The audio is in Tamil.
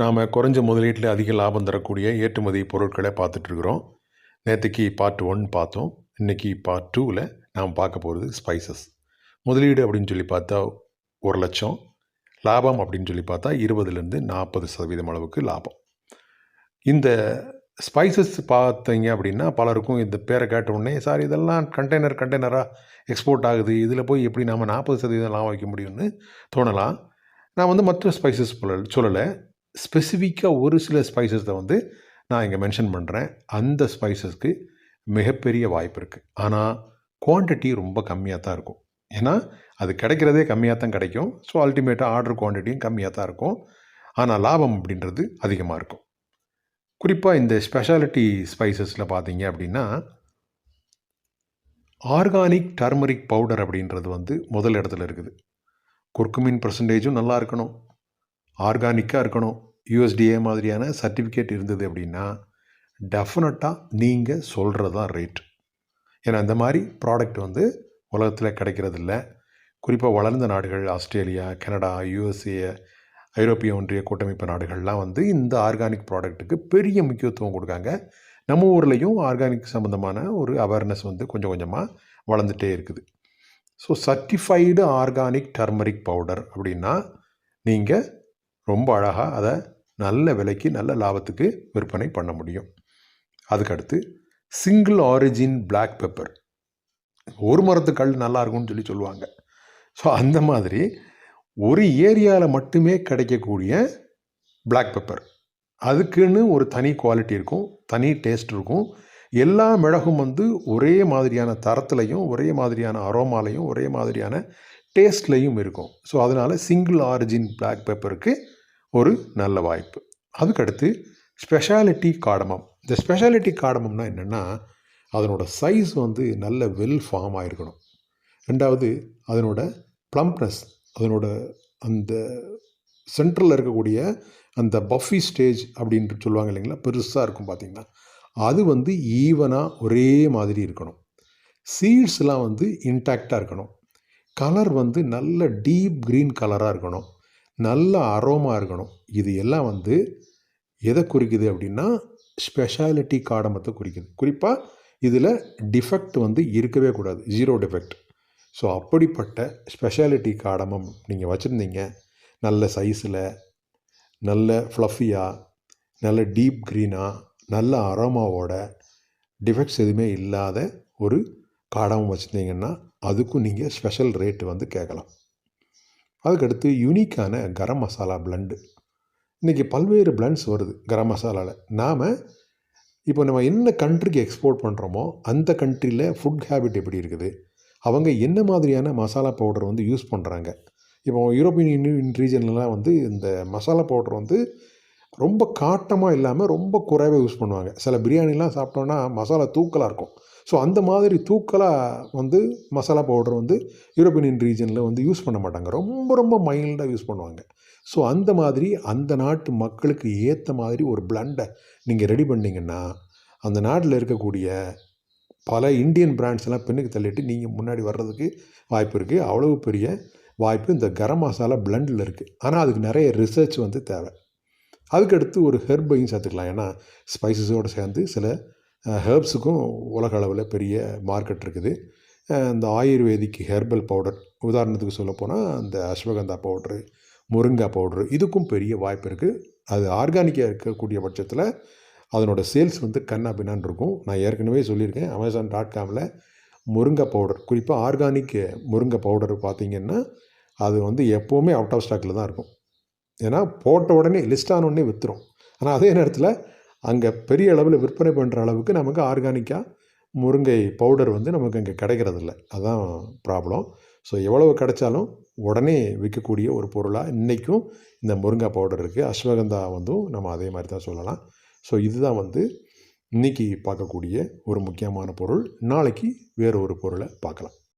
நாம் குறைஞ்ச முதலீட்டில் அதிக லாபம் தரக்கூடிய ஏற்றுமதி பொருட்களை பார்த்துட்ருக்குறோம் நேற்றுக்கு பார்ட் ஒன் பார்த்தோம். இன்றைக்கி பார்ட் டூவில் நாம் பார்க்க போகிறது ஸ்பைசஸ் முதலீடு அப்படின்னு சொல்லி பார்த்தா ஒரு லட்சம். லாபம் அப்படின்னு சொல்லி பார்த்தா இருபதுலேருந்து நாற்பது சதவீதம் அளவுக்கு லாபம். இந்த ஸ்பைசஸ் பார்த்தீங்க அப்படின்னா பலருக்கும் இந்த பேரை கேட்ட உடனே சார் இதெல்லாம் கண்டெய்னர் கண்டெய்னராக எக்ஸ்போர்ட் ஆகுது. இதில் போய் எப்படி நாம் நாற்பது சதவீதம் லாபம் வைக்க முடியும்னு தோணலாம்? நான் வந்து மற்ற ஸ்பைசஸ் சொல்லலை. ஸ்பெசிஃபிக்காக ஒரு சில ஸ்பைசஸை வந்து நான் இங்கே மென்ஷன் பண்ணுறேன் அந்த ஸ்பைசஸ்க்கு மிகப்பெரிய வாய்ப்பு இருக்குது ஆனால் குவான்டிட்டி ரொம்ப கம்மியாக தான் இருக்கும். ஏன்னா அது கிடைக்கிறதே கம்மியாக தான் கிடைக்கும். ஸோ அல்டிமேட்டாக ஆர்டர் குவான்டிட்டியும் கம்மியாக தான் இருக்கும். ஆனால் லாபம் அப்படின்றது அதிகமாக இருக்கும். குறிப்பாக இந்த ஸ்பெஷாலிட்டி ஸ்பைசஸில் பார்த்தீங்க அப்படின்னா ஆர்கானிக் டர்மரிக் பவுடர் அப்படின்றது வந்து முதல் இடத்துல இருக்குது. குர்க்குமின் பர்சன்டேஜும் நல்லா இருக்கணும். ஆர்கானிக்காக இருக்கணும். யூஎஸ்டிஏ மாதிரியான சர்டிஃபிகேட் இருந்தது அப்படின்னா டெஃபினட்டாக நீங்கள் சொல்கிறது தான் ரேட் ஏன்னா இந்த மாதிரி ப்ராடக்ட் வந்து உலகத்தில் கிடைக்கிறதில்ல. குறிப்பாக வளர்ந்த நாடுகள் ஆஸ்திரேலியா கனடா யூஎஸ்ஏ ஐரோப்பிய ஒன்றிய கூட்டமைப்பு நாடுகள்லாம் வந்து இந்த ஆர்கானிக் ப்ராடக்ட்டுக்கு பெரிய முக்கியத்துவம் கொடுக்காங்க. நம்ம ஊர்லேயும் ஆர்கானிக் சம்மந்தமான ஒரு அவேர்னஸ் வந்து கொஞ்சம் கொஞ்சமாக வளர்ந்துட்டே இருக்குது. So certified organic turmeric powder அப்படின்னா நீங்கள் ரொம்ப அழகாக அதை நல்ல விலைக்கு நல்ல லாபத்துக்கு விற்பனை பண்ண முடியும். அதுக்கடுத்து சிங்கிள் ஆரிஜின் பிளாக் பெப்பர் ஒரு மரத்து கல் நல்லா இருக்கும்னு சொல்லி சொல்லுவாங்க. ஸோ அந்த மாதிரி ஒரு ஏரியாவில் மட்டுமே கிடைக்கக்கூடிய பிளாக் பெப்பர் அதுக்குன்னு ஒரு தனி குவாலிட்டி இருக்கும் தனி டேஸ்ட் இருக்கும். எல்லா மிளகும் வந்து ஒரே மாதிரியான தரத்துலையும் ஒரே மாதிரியான அரோமாலையும் ஒரே மாதிரியான டேஸ்ட்லையும் இருக்கும். ஸோ அதனால் சிங்கிள் ஆரிஜின் பிளாக் பெப்பருக்கு ஒரு நல்ல வாய்ப்பு. அதுக்கடுத்து ஸ்பெஷாலிட்டி காடமம். இந்த ஸ்பெஷாலிட்டி காடமம்னா என்னென்னா அதனோட சைஸ் வந்து நல்ல வெல் ஃபார்ம் ஆகிருக்கணும் ரெண்டாவது அதனோட ப்ளம்ப்னஸ் அதனோட அந்த சென்ட்ரலில் இருக்கக்கூடிய அந்த பஃபி ஸ்டேஜ் அப்படின்ட்டு சொல்லுவாங்க இல்லைங்களா பெருசாக இருக்கும் பார்த்திங்கன்னா அது வந்து ஈவனாக ஒரே மாதிரி இருக்கணும். சீட்ஸ்லாம் வந்து இன்டாக்டாக இருக்கணும். கலர் வந்து நல்ல டீப் க்ரீன் கலராக இருக்கணும். நல்ல அரோமா இருக்கணும். இது எல்லாம் வந்து எதை குறிக்குது அப்படின்னா ஸ்பெஷாலிட்டி காடமத்தை குறிக்குது. குறிப்பாக இதில் டிஃபெக்ட் வந்து இருக்கவே கூடாது. ஜீரோ டிஃபெக்ட் ஸோ அப்படிப்பட்ட ஸ்பெஷாலிட்டி காடமம் நீங்கள் வச்சுருந்தீங்க. நல்ல சைஸில் நல்ல ஃப்ளஃபியாக நல்ல டீப் க்ரீனாக நல்ல அரோமாவோட டிஃபெக்ட்ஸ் எதுவுமே இல்லாத ஒரு காடமும் வச்சுருந்தீங்கன்னா அதுக்கும் நீங்கள் ஸ்பெஷல் ரேட்டு வந்து கேட்கலாம். அதுக்கடுத்து யூனிக்கான கரம் மசாலா பிளண்டு இன்றைக்கி பல்வேறு பிளண்ட்ஸ் வருது கரம் மசாலாவில் நாம் இப்போ நம்ம என்ன கண்ட்ரிக்கு எக்ஸ்போர்ட் பண்ணுறோமோ அந்த கண்ட்ரியில் ஃபுட் ஹேபிட் எப்படி இருக்குது? அவங்க என்ன மாதிரியான மசாலா பவுடர் வந்து யூஸ் பண்ணுறாங்க இப்போ யூரோப்பியன் யூனியன் ரீஜன்லலாம் வந்து இந்த மசாலா பவுடர் வந்து ரொம்ப காட்டமாக இல்லாமல் ரொம்ப குறைவாக யூஸ் பண்ணுவாங்க. சில பிரியாணிலாம் சாப்பிட்டோன்னா மசாலா தூக்கலாக இருக்கும். ஸோ அந்த மாதிரி தூக்கலாக வந்து மசாலா பவுடர் வந்து யூரோப்பியன் ரீஜனில் வந்து யூஸ் பண்ண மாட்டாங்க. ரொம்ப ரொம்ப மைல்டாக யூஸ் பண்ணுவாங்க. ஸோ அந்த மாதிரி அந்த நாட்டு மக்களுக்கு ஏற்ற மாதிரி ஒரு பிளண்டை நீங்கள் ரெடி பண்ணிங்கன்னா அந்த நாட்டில் இருக்கக்கூடிய பல இந்தியன் பிராண்ட்ஸ் எல்லாம் பெண்ணுக்கு தள்ளிட்டு நீங்கள் முன்னாடி வர்றதுக்கு வாய்ப்பு இருக்குது அவ்வளவு பெரிய வாய்ப்பு. இந்த கரம் மசாலா பிளண்டில் இருக்குது ஆனால் அதுக்கு நிறைய ரிசர்ச் வந்து தேவை. அதுக்கடுத்து ஒரு ஹெர்பையும் சேர்த்துக்கலாம். ஏன்னா ஸ்பைசஸோடு சேர்ந்து சில ஹெர்ப்ஸுக்கும் உலக அளவில் பெரிய மார்க்கெட் இருக்குது. இந்த ஆயுர்வேதிக் ஹெர்பல் பவுடர் உதாரணத்துக்கு சொல்லப்போனால் அந்த அஸ்வகந்தா பவுட்ரு முருங்கா பவுட்ரு இதுக்கும் பெரிய வாய்ப்பு இருக்குது அது ஆர்கானிக்காக இருக்கக்கூடிய பட்சத்தில் அதனோட சேல்ஸ் வந்து கண்ணா பின்னான் இருக்கும். நான் ஏற்கனவே சொல்லியிருக்கேன் அமேசான் டாட் காமில் முருங்கை பவுடர் குறிப்பாக ஆர்கானிக் முருங்கை பவுடர் பார்த்திங்கன்னா அது வந்து எப்போவுமே அவுட் ஆஃப் ஸ்டாக்கில் தான் இருக்கும். ஏன்னா போட்ட உடனே லிஸ்ட் உடனே விற்றுரும் ஆனால் அதே நேரத்தில் அங்கே பெரிய அளவில் விற்பனை பண்ணுற அளவுக்கு நமக்கு ஆர்கானிக்காக முருங்கை பவுடர் வந்து நமக்கு அங்கே கிடைக்கிறதில்ல. அதுதான் ப்ராப்ளம் ஸோ எவ்வளவு கிடைச்சாலும் உடனே விற்கக்கூடிய ஒரு பொருளாக இன்றைக்கும் இந்த முருங்கை பவுடர் இருக்குது அஸ்வகந்தா வந்தும் நம்ம அதே மாதிரி தான் சொல்லலாம். ஸோ இதுதான் வந்து இன்றைக்கி பார்க்கக்கூடிய ஒரு முக்கியமான பொருள். நாளைக்கு வேறு ஒரு பொருளை பார்க்கலாம்.